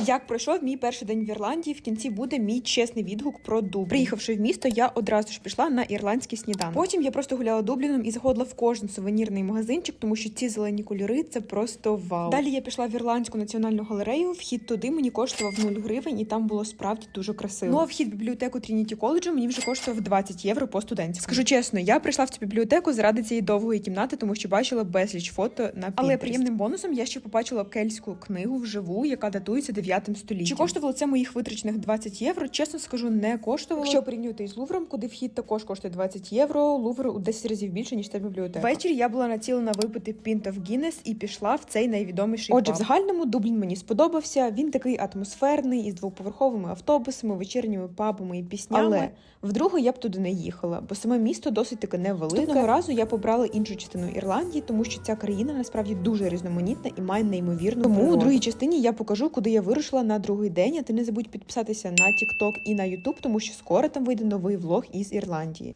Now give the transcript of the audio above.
Як пройшов мій перший день в Ірландії, в кінці буде мій чесний відгук про Дублін. Приїхавши в місто, я одразу ж пішла на ірландський сніданок. Потім я просто гуляла Дубліном і заходила в кожен сувенірний магазинчик, тому що ці зелені кольори це просто вау. Далі я пішла в ірландську національну галерею. Вхід туди мені коштував 0 гривень, і там було справді дуже красиво. Ну а вхід в бібліотеку Трініті коледжу мені вже коштував 20 євро по студентську. Скажу чесно, я прийшла в цю бібліотеку заради цієї довгої кімнати, тому що бачила безліч фото на Pinterest. Але приємним бонусом я ще побачила кельтську книгу вживу, яка датується 9 століттям. Чи коштувало це моїх витрачених 20 євро? Чесно скажу, не коштувало. Якщо порівнювати із Лувром, куди вхід також коштує 20 євро. Лувр у 10 разів більше ніж ця бібліотека. Ввечері я була націлена випити пінт в Гіннес і пішла в цей найвідоміший. Отже, в загальному Дублін мені сподобався. Він такий атмосферний із двоповерховими автобусами, вечірніми пабами і піснями. Але вдруге я б туди не їхала, бо саме місто досить таки невелике. Наступного разу я побрала іншу частину Ірландії, тому що ця країна насправді дуже різноманітна і має неймовірну Тому природу. у другій частині я покажу, куди я вирушила на другий день. А ти не забудь підписатися на TikTok і на YouTube, тому що скоро там вийде новий влог із Ірландії.